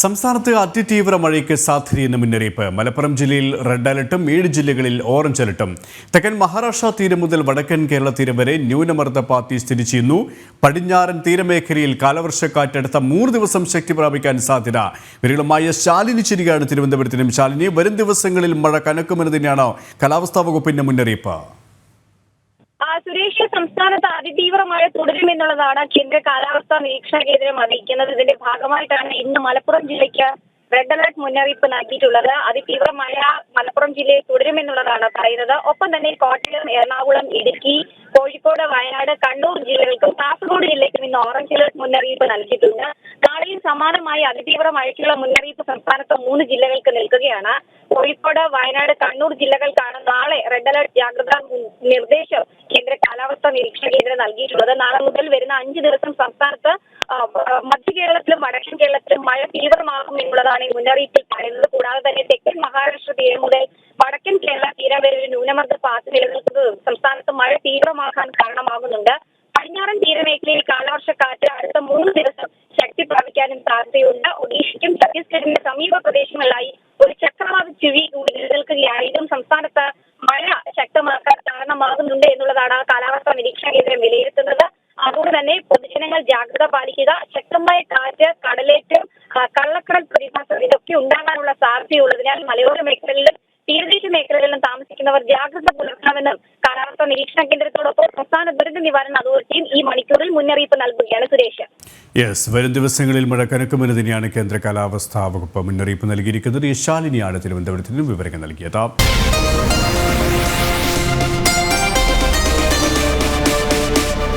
സംസ്ഥാനത്ത് അതിതീവ്ര മഴയ്ക്ക് സാധ്യതയെന്ന മുന്നറിയിപ്പ്. മലപ്പുറം ജില്ലയിൽ റെഡ് അലർട്ടും ഏഴ് ജില്ലകളിൽ ഓറഞ്ച് അലർട്ടും. തെക്കൻ മഹാരാഷ്ട്ര തീരം മുതൽ വടക്കൻ കേരള തീരം വരെ ന്യൂനമർദ്ദ പാത്തി സ്ഥിതി ചെയ്യുന്നു. പടിഞ്ഞാറൻ തീരമേഖലയിൽ കാലവർഷക്കാറ്റ് അടുത്ത മൂന്ന് ദിവസം ശക്തി പ്രാപിക്കാൻ സാധ്യത. വിരളമായ ശാലിനി ചിരികയാണ് തിരുവനന്തപുരത്തിനും ശാലിനി വരും ദിവസങ്ങളിൽ മഴ കനക്കുമെന്ന് തന്നെയാണ് കാലാവസ്ഥാ വകുപ്പിന്റെ മുന്നറിയിപ്പ്. സുരേഷ് സംസ്ഥാനത്ത് അതിതീവ്ര മഴ തുടരുമെന്നുള്ളതാണ് കേന്ദ്ര കാലാവസ്ഥാ നിരീക്ഷണ കേന്ദ്രം അറിയിക്കുന്നത്. ഇതിന്റെ ഭാഗമായിട്ടാണ് ഇന്ന് മലപ്പുറം ജില്ലയ്ക്ക് റെഡ് അലർട്ട് മുന്നറിയിപ്പ് നൽകിയിട്ടുള്ളത്. അതിതീവ്ര മഴ മലപ്പുറം ജില്ലയിൽ തുടരുമെന്നുള്ളതാണ് പറയുന്നത്. ഒപ്പം തന്നെ കോട്ടയം എറണാകുളം ഇടുക്കി കോഴിക്കോട് വയനാട് കണ്ണൂർ ജില്ലകൾക്കും കാസർഗോഡ് ജില്ലയ്ക്കും ഇന്ന് ഓറഞ്ച് അലർട്ട് മുന്നറിയിപ്പ് നൽകിയിട്ടുണ്ട്. നാളെയും സമാനമായി അതിതീവ്ര മഴയ്ക്കുള്ള മുന്നറിയിപ്പ് സംസ്ഥാനത്ത് മൂന്ന് ജില്ലകൾക്ക് നൽകുകയാണ് കോഴിക്കോട് വയനാട് കണ്ണൂർ ജില്ലകൾക്കാണ് റെഡ് അലർട്ട് ജാഗ്രതാ നിർദ്ദേശം കേന്ദ്ര കാലാവസ്ഥാ നിരീക്ഷണ കേന്ദ്രം നൽകിയിട്ടുള്ളത്. നാളെ മുതൽ വരുന്ന അഞ്ച് ദിവസം സംസ്ഥാനത്ത് മധ്യ കേരളത്തിലും വടക്കൻ കേരളത്തിലും മഴ തീവ്രമാകും എന്നുള്ളതാണ് ഈ മുന്നറിയിപ്പിൽ പറയുന്നത്. കൂടാതെ തന്നെ തെക്കൻ മഹാരാഷ്ട്ര തീരം മുതൽ വടക്കൻ കേരള തീരം വരെ ഒരു ന്യൂനമർദ്ദ പാത്ത് നിലനിൽക്കുന്നത് സംസ്ഥാനത്ത് മഴ തീവ്രമാകാൻ കാരണമാകുന്നുണ്ട്. പടിഞ്ഞാറൻ തീരമേഖലയിൽ കാലവർഷ കാറ്റ് അടുത്ത മൂന്ന് ദിവസം ശക്തി പ്രാപിക്കാനും സാധ്യതയുണ്ട്. ഒഡീഷയ്ക്കും ഛത്തീസ്ഗഡിന്റെ സമീപ പ്രദേശങ്ങളിലായി ഒരു ചക്രവാത ചുഴി കൂടി നിലനിൽക്കുകയാണ് ഇതും സംസ്ഥാനത്ത് ശക്തമാക്കാൻ കാരണമാകുന്നുണ്ട് എന്നുള്ളതാണ് കാലാവസ്ഥാ നിരീക്ഷണ കേന്ദ്രം വിലയിരുത്തുന്നത്. അതുകൊണ്ട് തന്നെ പൊതുജനങ്ങൾ ജാഗ്രത പാലിക്കുക. ശക്തമായ കാറ്റ് കടലേറ്റം കള്ളക്കടൽ പ്രതിഭാസം ഇതൊക്കെ ഉണ്ടാകാനുള്ള സാധ്യതയുള്ളതിനാൽ മലയോര മേഖലകളിലും തീരദേശ മേഖലകളിലും താമസിക്കുന്നവർ ജാഗ്രത പുലർത്തണമെന്നും കാലാവസ്ഥാ നിരീക്ഷണ കേന്ദ്രത്തോടൊപ്പം സംസ്ഥാന ദുരന്ത നിവാരണ അതോറിറ്റിയും ഈ മണിക്കൂറിൽ മുന്നറിയിപ്പ് നൽകുകയാണ് സുരേഷ്. യെസ് വരും ദിവസങ്ങളിൽ മഴ കനക്കുമെന്ന് തന്നെയാണ് കേന്ദ്ര കാലാവസ്ഥാ വകുപ്പ് മുന്നറിയിപ്പ് നൽകിയിരിക്കുന്നത്. ഈ ശാലിനിയാണ് തിരുവനന്തപുരത്തിന് വിവരങ്ങൾ നൽകിയത്.